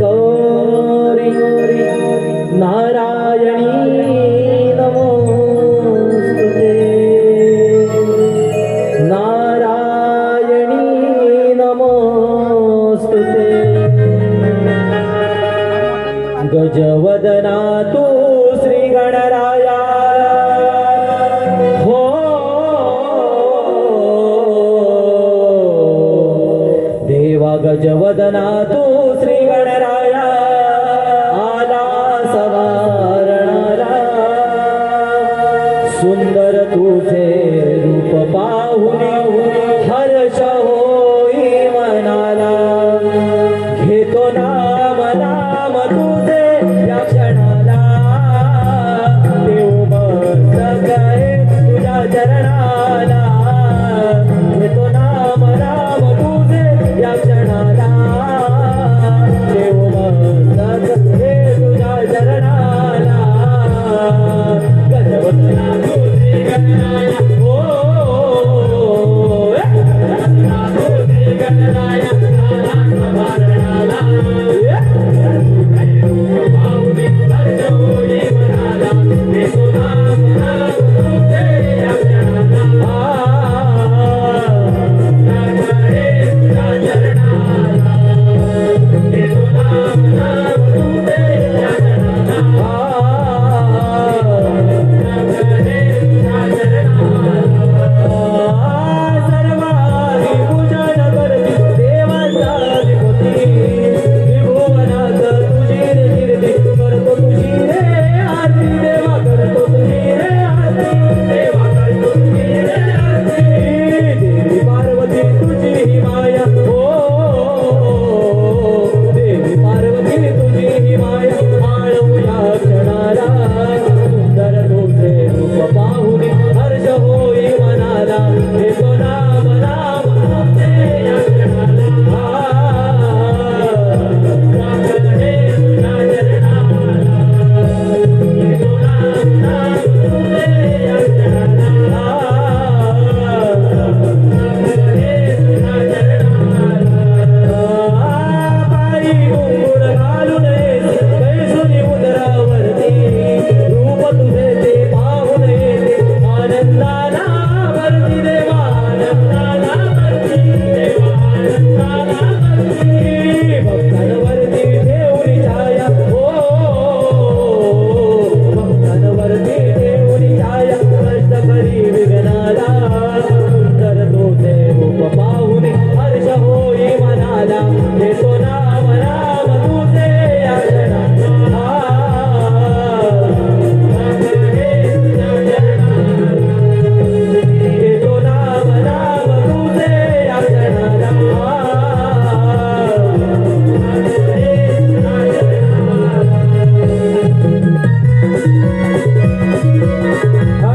गौरी नारायणी नमो नारायणी नमो गजवदना तू श्री गणराया हो। गजवदनाथ